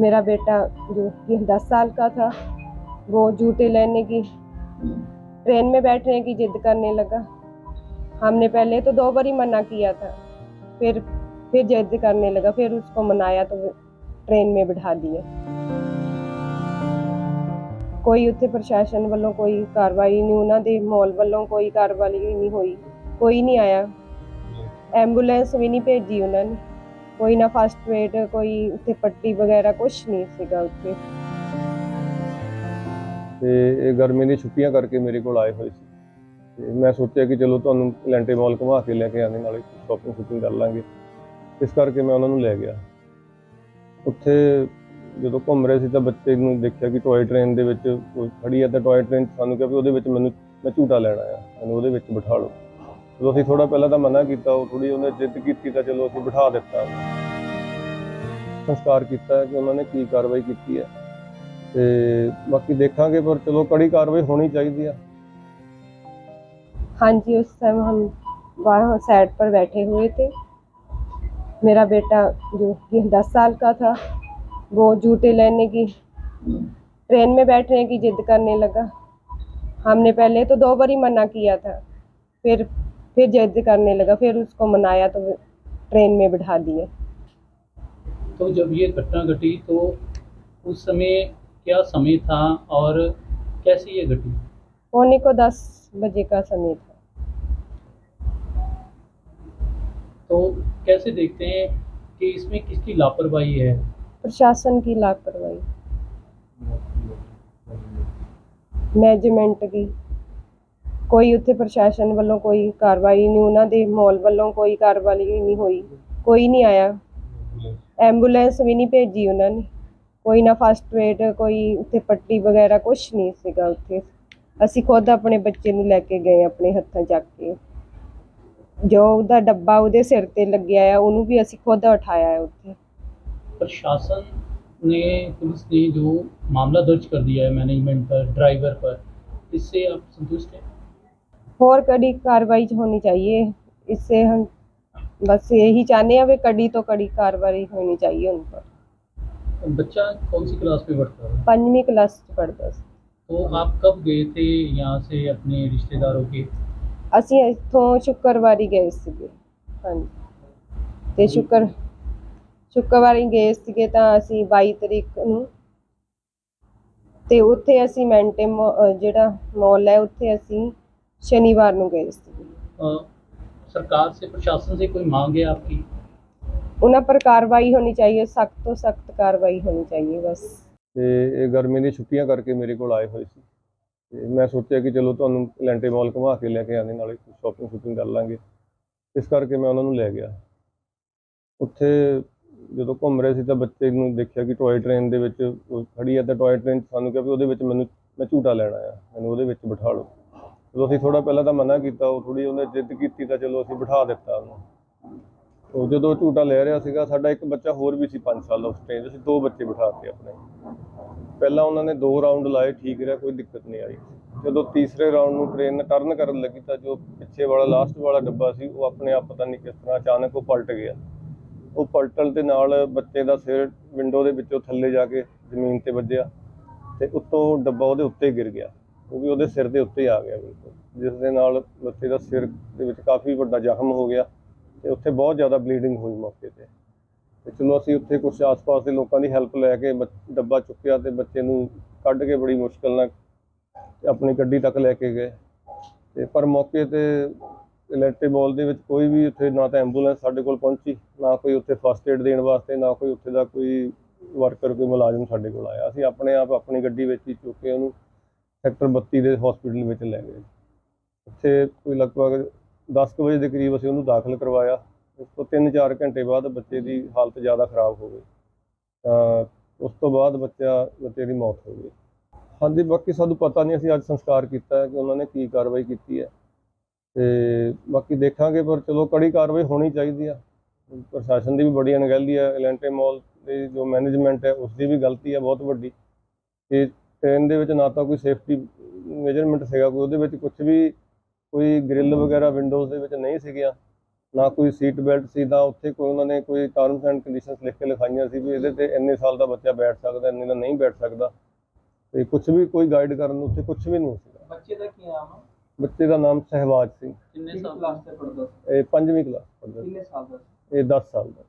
मेरा बेटा जो कि दस साल का था वो जूते लेने की ट्रेन में बैठने की जिद करने लगा हमने पहले तो दो बार ही मना किया था फिर फिर जिद करने लगा फिर उसको मनाया तो वो ट्रेन में बिठा दिया ਕੋਈ ਉੱਥੇ ਪ੍ਰਸ਼ਾਸਨ ਵੱਲੋਂ ਕੋਈ ਕਾਰਵਾਈ ਨਹੀਂ ਉਹਨਾਂ ਦੇ ਮਾਲ ਵੱਲੋਂ ਕੋਈ ਕਾਰਵਾਈ ਨਹੀਂ ਹੋਈ ਕੋਈ ਨਹੀਂ ਆਇਆ ਐਂਬੂਲੈਂਸ ਵੀ ਨਹੀਂ ਭੇਜੀ ਉਹਨਾਂ ਨੇ ਕੋਈ ਨਾ ਫਸਟ ਏਡ ਕੋਈ ਉੱਥੇ ਪੱਟੀ ਵਗੈਰਾ ਕੁਝ ਨਹੀਂ ਸੀਗਾ ਉੱਥੇ। ਤੇ ਇਹ ਗਰਮੀ ਦੀ ਛੁੱਟੀਆਂ ਕਰਕੇ ਮੇਰੇ ਕੋਲ ਆਏ ਹੋਏ ਸੀ। ਤੇ ਮੈਂ ਸੋਚਿਆ ਕਿ ਚਲੋ ਤੁਹਾਨੂੰ ਲੈਂਟੇ ਮਾਲ ਘੁਮਾ ਕੇ ਲੈ ਕੇ ਆਉਂਦੇ, ਨਾਲੇ ਸ਼ਾਪਿੰਗ ਸ਼ੂਪਿੰਗ ਕਰ ਲਾਂਗੇ। ਇਸ ਕਰਕੇ ਮੈਂ ਉਹਨਾਂ ਨੂੰ ਲੈ ਗਿਆ। ਉੱਥੇ ਜਦੋਂ ਘੁੰਮ ਰਹੇ ਸੀ ਤਾਂ ਬੱਚੇ ਨੂੰ ਦੇਖਿਆ ਕਿ ਟੋਏ ਟ੍ਰੇਨ ਦੇ ਵਿੱਚ ਕੋਈ ਖੜੀ ਹੈ ਤਾਂ ਟੌਏ ਟ੍ਰੇਨ ਸਾਨੂੰ ਕਿਹਾ ਵੀ ਉਹਦੇ ਵਿੱਚ ਮੈਨੂੰ, ਮੈਂ ਝੂਟਾ ਲੈਣਾ ਆ ਮੈਨੂੰ ਉਹਦੇ ਵਿੱਚ ਬਿਠਾ ਲਓ। ਜਦੋਂ ਅਸੀਂ ਥੋੜਾ ਪਹਿਲਾਂ ਤਾਂ ਮਨਾ ਕੀਤਾ, ਉਹ ਥੋੜੀ ਉਹਨੇ ਜਿੱਦ ਕੀਤੀ ਤਾਂ ਚਲੋ ਅਸੀਂ ਬਿਠਾ ਦਿੱਤਾ। ਸੰਸਕਾਰ ਕੀਤਾ ਕਿ ਉਹਨਾਂ ਨੇ ਕੀ ਕਾਰਵਾਈ ਕੀਤੀ ਹੈ ਤੇ ਬਾਕੀ ਦੇਖਾਂਗੇ ਪਰ ਚਲੋ ਕੜੀ ਕਾਰਵਾਈ ਹੋਣੀ ਚਾਹੀਦੀ ਆ हाँ जी उस टाइम हम वहाँ साइड पर बैठे हुए थे मेरा बेटा जो कि दस साल का था वो जूते लेने की ट्रेन में बैठने की जिद करने लगा हमने पहले तो दो बार ही मना किया था फिर फिर जिद करने लगा फिर उसको मनाया तो वो ट्रेन में बिठा दिया तो जब ये घटना घटी तो उस समय क्या समय था और कैसे ये घटी पौने को दस बजे का समय था तो कैसे देखते हैं कि इसमें किसकी लापरवाही है प्रशासन की लापरवाही ਮੈਨੇਜਮੈਂਟ ਦੀ ਕੋਈ ਉੱਥੇ ਪ੍ਰਸ਼ਾਸਨ ਵੱਲੋਂ ਕੋਈ ਕਾਰਵਾਈ ਨਹੀਂ ਉਹਨਾਂ ਦੇ ਮਾਲ ਵੱਲੋਂ ਕੋਈ ਕਾਰਵਾਈ ਨਹੀਂ ਹੋਈ ਕੋਈ ਨਹੀਂ ਆਇਆ ਐਂਬੂਲੈਂਸ ਵੀ ਨਹੀਂ ਭੇਜੀ ਉਹਨਾਂ ਨੇ ਕੋਈ ਨਾ ਫਸਟ ਏਡ ਕੋਈ ਉੱਥੇ ਪੱਟੀ ਵਗੈਰਾ ਕੁਝ ਨਹੀਂ ਸੀਗਾ ਉੱਥੇ ਅਸੀਂ ਖੁਦ ਆਪਣੇ ਬੱਚੇ ਨੂੰ ਲੈ ਕੇ ਗਏ ਆਪਣੇ ਹੱਥਾਂ ਚੱਕ ਕੇ ਜੋ ਉਹਦਾ ਡੱਬਾ ਉਹਦੇ ਸਿਰ ਤੇ ਲੱਗਿਆ ਆ ਉਹਨੂੰ ਵੀ ਅਸੀਂ ਖੁਦ ਉਠਾਇਆ ਹੈ ਉੱਥੇ प्रशासन ने पुलिस ने जो मामला दर्ज कर दिया है मैनेजमेंट पर ड्राइवर पर इससे आप संतुष्ट हैं और कड़ी कार्रवाई होनी चाहिए इससे हम बस यही चाहते हैं वे कड़ी तो कड़ी कार्रवाई होनी चाहिए उन पर बच्चा कौन सी क्लास में पढ़ता है पंजवीं क्लास च पढ़ता ਸੀ तो आप कब गए थे यहाँ से अपने रिश्तेदारों के ਅਸੀਂ ਇੱਥੋਂ ਸ਼ੁੱਕਰਵਾਰੀ ਗਏ ਸੀਗੇ ਹਾਂਜੀ ਤੇ ਸ਼ੁੱਕਰ ਸ਼ੁੱਕਰਵਾਰੀ ਗਏ ਸੀਗੇ ਤਾਂ ਅਸੀਂ 22 ਤਰੀਕ ਨੂੰ ਤੇ ਉੱਥੇ ਅਸੀਂ ਮੈਂਟੇ ਮਾ- ਅਹ ਜਿਹੜਾ ਮਾਲ ਹੈ ਉੱਥੇ ਅਸੀਂ ਸ਼ਨੀਵਾਰ ਨੂੰ ਗਏ ਸੀਗੇ अ, सरकार से प्रशासन से कोई मांग है आपकी ਉਹਨਾਂ ਪਰ ਕਾਰਵਾਈ ਹੋਣੀ ਚਾਹੀਏ ਸਖਤ ਤੋਂ ਸਖਤ ਕਾਰਵਾਈ ਹੋਣੀ ਚਾਹੀਏ ਬਸ ਤੇ ਇਹ ਗਰਮੀ ਦੀ ਛੁੱਟੀਆਂ ਕਰਕੇ ਮੇਰੇ ਕੋਲ ਆਏ ਹੋਏ ਸੀ ਤੇ ਮੈਂ ਸੋਚਿਆ ਕਿ ਚਲੋ ਤੁਹਾਨੂੰ ਲੈਂਟੇ ਮਾਲ ਘੁਮਾ ਕੇ ਲੈ ਕੇ ਆਉਂਦੇ ਨਾਲੇ ਸ਼ਾਪਿੰਗ ਸ਼ੂਪਿੰਗ ਕਰ ਲਾਂਗੇ ਇਸ ਕਰਕੇ ਮੈਂ ਉਹਨਾਂ ਨੂੰ ਲੈ ਗਿਆ ਉੱਥੇ ਜਦੋਂ ਘੁੰਮ ਰਹੇ ਸੀ ਤਾਂ ਬੱਚੇ ਨੂੰ ਦੇਖਿਆ ਕਿ ਟੌਏ ਟ੍ਰੇਨ ਦੇ ਵਿੱਚ ਕੋਈ ਖੜੀ ਹੈ ਤਾਂ ਟੌਏ ਟ੍ਰੇਨ ਸਾਨੂੰ ਕਿਹਾ ਵੀ ਉਹਦੇ ਵਿੱਚ ਮੈਨੂੰ ਮੈਂ ਝੂਟਾ ਲੈਣਾ ਆ ਮੈਨੂੰ ਉਹਦੇ ਵਿੱਚ ਬਿਠਾ ਲਓ ਜਦੋਂ ਅਸੀਂ ਥੋੜਾ ਪਹਿਲਾਂ ਤਾਂ ਮਨਾ ਕੀਤਾ, ਉਹ ਥੋੜੀ ਉਹਨੇ ਜਿੱਦ ਕੀਤੀ ਤਾਂ ਚਲੋ ਅਸੀਂ ਬਿਠਾ ਦਿੱਤਾ ਉਹਨੂੰ। ਉਹ ਜਦੋਂ ਝੂਟਾ ਲੈ ਰਿਹਾ ਸੀਗਾ, ਸਾਡਾ ਇੱਕ ਬੱਚਾ ਹੋਰ ਵੀ ਸੀ 5 ਸਾਲ ਦਾ ਉਸ ਟ੍ਰੇਨ 'ਚ ਅਸੀਂ ਦੋ ਬੱਚੇ ਬਿਠਾਤੇ ਆਪਣੇ। ਪਹਿਲਾਂ ਉਹਨਾਂ ਨੇ ਦੋ ਰਾਉਂਡ ਲਾਏ, ਠੀਕ ਰਿਹਾ, ਕੋਈ ਦਿੱਕਤ ਨਹੀਂ ਆਈ। ਜਦੋਂ ਤੀਸਰੇ ਰਾਉਂਡ ਨੂੰ ਟ੍ਰੇਨ ਟਰਨ ਕਰਨ ਲੱਗੀ ਤਾਂ ਜੋ ਪਿੱਛੇ ਵਾਲਾ ਲਾਸਟ ਵਾਲਾ ਡੱਬਾ ਸੀ, ਉਹ ਆਪਣੇ ਆਪ ਪਤਾ ਨਹੀਂ ਕਿਸ ਤਰ੍ਹਾਂ ਅਚਾਨਕ ਉਹ ਪਲਟ ਗਿਆ। ਉਹ ਪਲਟਣ ਦੇ ਨਾਲ ਬੱਚੇ ਦਾ ਸਿਰ ਵਿੰਡੋ ਦੇ ਵਿੱਚੋਂ ਥੱਲੇ ਜਾ ਕੇ ਜ਼ਮੀਨ ਤੇ ਵੱਜਿਆ ਤੇ ਉੱਤੋਂ ਡੱਬਾ ਉਹਦੇ ਉੱਤੇ ਗਿਰ ਗਿਆ। ਉਹ ਵੀ ਉਹਦੇ ਸਿਰ ਦੇ ਉੱਤੇ ਆ ਗਿਆ ਬਿਲਕੁਲ। ਜਿਸ ਦੇ ਨਾਲ ਬੱਚੇ ਦਾ ਸਿਰ ਦੇ ਵਿੱਚ ਕਾਫੀ ਵੱਡਾ ਜ਼ਖਮ ਹੋ ਗਿਆ ਤੇ ਉੱਥੇ ਬਹੁਤ ਜ਼ਿਆਦਾ ਬਲੀਡਿੰਗ ਹੋਈ ਮੌਕੇ ਤੇ। ਤੇ ਚਲੋ ਅਸੀਂ ਉੱਥੇ ਕੁਝ ਆਸ-ਪਾਸ ਦੇ ਲੋਕਾਂ ਦੀ ਹੈਲਪ ਲੈ ਕੇ ਬੱਚ- ਡੱਬਾ ਚੁੱਕਿਆ ਤੇ ਬੱਚੇ ਨੂੰ ਕੱਢ ਕੇ ਬੜੀ ਮੁਸ਼ਕਲ ਨਾਲ ਆਪਣੀ ਗੱਡੀ ਤੱਕ ਲੈ ਕੇ ਗਏ। ਤੇ ਪਰ ਮੌਕੇ ਤੇ ਇਲੈਕਟ੍ਰਿਕ ਬੋਲ ਦੇ ਵਿੱਚ ਕੋਈ ਵੀ ਉੱਥੇ ਨਾ ਤਾਂ ਐਂਬੂਲੈਂਸ ਸਾਡੇ ਕੋਲ ਪਹੁੰਚੀ, ਨਾ ਕੋਈ ਉੱਥੇ ਫਸਟ ਏਡ ਦੇਣ ਵਾਸਤੇ, ਨਾ ਕੋਈ ਉੱਥੇ ਦਾ ਕੋਈ ਵਰਕਰ ਕੋਈ ਮੁਲਾਜ਼ਮ ਸਾਡੇ ਕੋਲ ਆਇਆ। ਅਸੀਂ ਆਪਣੇ ਆਪ ਆਪਣੀ ਗੱਡੀ ਵਿੱਚ ਹੀ ਚੁੱਕ ਕੇ ਉਹਨੂੰ ਸੈਕਟਰ 32 ਦੇ ਹਸਪੀਟਲ ਵਿੱਚ ਲੈ ਗਏ। ਉੱਥੇ ਕੋਈ ਲਗਭਗ 10 ਕੁ ਵਜੇ ਦੇ ਕਰੀਬ ਅਸੀਂ ਉਹਨੂੰ ਦਾਖਲ ਕਰਵਾਇਆ। ਉਸ ਤੋਂ 3-4 ਘੰਟੇ ਬਾਅਦ ਬੱਚੇ ਦੀ ਹਾਲਤ ਜ਼ਿਆਦਾ ਖਰਾਬ ਹੋ ਗਈ। ਤਾਂ ਉਸ ਤੋਂ ਬਾਅਦ ਬੱਚਾ, ਬੱਚੇ ਦੀ ਮੌਤ ਹੋ ਗਈ। ਹਾਂਜੀ, ਬਾਕੀ ਸਾਨੂੰ ਪਤਾ ਨਹੀਂ ਅਸੀਂ ਅੱਜ ਸੰਸਕਾਰ ਕੀਤਾ ਕਿ ਉਹਨਾਂ ਨੇ ਕੀ ਕਾਰਵਾਈ ਕੀਤੀ ਹੈ। ਤੇ ਬਾਕੀ ਦੇਖਾਂਗੇ, ਪਰ ਚਲੋ ਕੜੀ ਕਾਰਵਾਈ ਹੋਣੀ ਚਾਹੀਦੀ ਆ। ਪ੍ਰਸ਼ਾਸਨ ਦੀ ਵੀ ਬੜੀ ਅਣਗਹਿਲੀ ਆ ਐਲੈਂਟੇ ਮਾਲ ਦੇ ਜੋ ਮੈਨੇਜਮੈਂਟ ਹੈ ਉਸ ਦੀ ਵੀ ਗਲਤੀ ਹੈ ਬਹੁਤ ਵੱਡੀ। ਕਿ ਟ੍ਰੇਨ ਦੇ ਵਿੱਚ ਨਾ ਤਾਂ ਕੋਈ ਸੇਫਟੀ ਮੇਜਰਮੈਂਟ ਸੀਗਾ ਕੋਈ ਉਹਦੇ ਵਿੱਚ ਕੁਝ ਵੀ ਕੋਈ ਗ੍ਰਿਲ ਵਗੈਰਾ ਵਿੰਡੋਜ਼ ਦੇ ਵਿੱਚ ਨਹੀਂ ਸੀਗੀਆਂ। ਨਾ ਕੋਈ ਸੀਟ ਬੈਲਟ ਸੀ ਨਾ ਉੱਥੇ ਕੋਈ ਉਹਨਾਂ ਨੇ ਕੋਈ ਟਰਮਸ ਐਂਡ ਕੰਡੀਸ਼ਨਸ ਲਿਖ ਕੇ ਲਿਖਾਈਆਂ ਸੀ ਵੀ ਇਹਦੇ ਤੇ ਇੰਨੇ ਸਾਲ ਦਾ ਬੱਚਾ ਬੈਠ ਸਕਦਾ ਇੰਨੇ ਦਾ ਨਹੀਂ ਬੈਠ ਸਕਦਾ। ਤੇ ਕੁਝ ਵੀ ਕੋਈ ਗਾਈਡ ਕਰਨ ਨੂੰ ਉੱਥੇ ਕੁਝ ਵੀ ਨਹੀਂ ਸੀਗਾ। ਬੱਚੇ ਦਾ ਕੀ ਨਾਮ ਹੈ ਬੱਚੇ ਦਾ ਨਾਮ ਸਹਿਵਾਜ ਸਿੰਘ ਕਿੰਨੇ ਸਾਲ ਕਲਾਸ ਤੇ ਪੜਦਾ ਇਹ ਪੰਜਵੀਂ ਕਲਾਸ ਪੜ੍ਹਦਾ ਸੀ। ਕਿੰਨੇ ਸਾਲ ਦਾ ਇਹ 10 ਸਾਲ ਦਾ